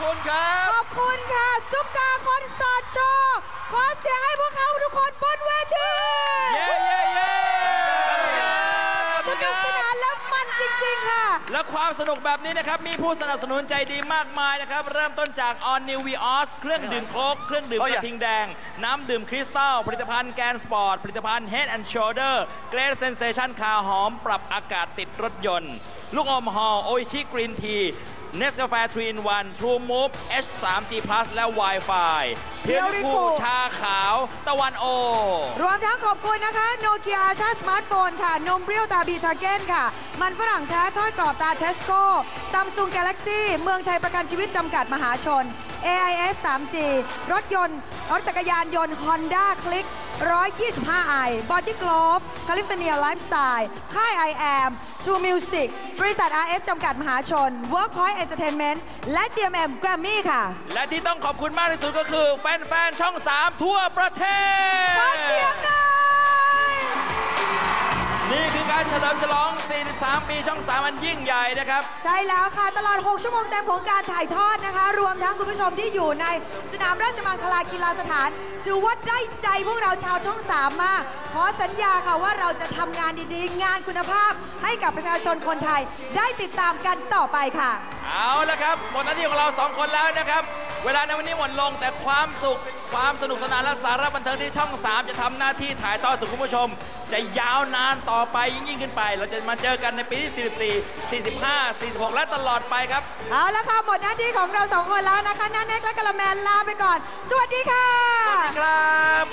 ซุปตาคอนเสิร์ตโชว์ขอเสียงให้พวกเขาทุกคนบนเวทีเย้เย้เย้สนุกสนานและมันจริง ๆ ค่ะ และความสนุกแบบนี้นะครับ มีผู้สนับสนุนใจดีมากมายนะครับ เริ่มต้นจาก On New Vios เครื่องดื่มโค้กเครื่องดื่มโอ้กยระทิงแดง น้ำดื่มคริสตัล ผลิตภัณฑ์แกนสปอร์ต ผลิตภัณฑ์ Head and Shoulder เกรดเซนเซชันคาหอม ปรับอากาศติดรถยนต์ ลูกอมฮอลโอชิกรีนที เนสกาแฟทรีนวันทรูมูฟ H3G Plus และ Wi-Fi เพียวริคู Purico ชาขาวตะวันโอ รวมทั้งขอบคุณนะคะโนเกียอาชาสมาร์ทโฟนค่ะ นมเปรี้ยวตาบีทาเก้นค่ะ มันฝรั่งแท้ทอดกรอบตาเทสโก้ซัมซุงกาแล็กซี่เมืองชัยประกันชีวิตจำกัดมหาชน AIS 3G รถยนต์ รถจักรยานยนต์ Honda คลิก 125i บอดี้กลฟแคลิฟอร์เนียไลฟ์สไตล์ค่าย I am True Music บริษัท RS จำกัดมหาชน Workpoint Entertainment และ GMM Grammy ค่ะ และที่ต้องขอบคุณมากที่สุดก็คือแฟน ๆ ช่อง 3 ทั่วประเทศ ขอเสียงหน่อย นี่คือการเฉลิมฉลอง 43 ปีช่อง 3 อันยิ่งใหญ่นะครับ ใช่แล้วค่ะ ตลอด 6 ชั่วโมงเต็มของการถ่ายทอดนะคะ รวมทั้งคุณผู้ชมที่อยู่ในสนามราชมังคลากีฬาสถาน ถือว่าได้ใจพวกเราชาวช่อง 3 มาก ขอสัญญาค่ะว่าเราจะทำงานดีๆ งานคุณภาพ ให้กับประชาชนคนไทย ได้ติดตามกันต่อไปค่ะ เอาละครับ หมดหน้าที่ของเรา 2 คนแล้วนะครับ เวลาในวันนี้หมดลงแต่ความสุข ความสนุกสนานและสาระบันเทิงที่ช่อง 3 จะทำหน้าที่ถ่ายทอดสู่คุณผู้ชม จะยาวนานต่อไปยิ่งยิ่งขึ้นไป เราจะมาเจอกันในปีที่ 44 45 46 และตลอดไปครับ เอาละค่ะ หมดหน้าที่ของเราสองคนแล้วนะคะน้าเน็กและกะละแมนลาไปก่อน สวัสดีค่ะครับ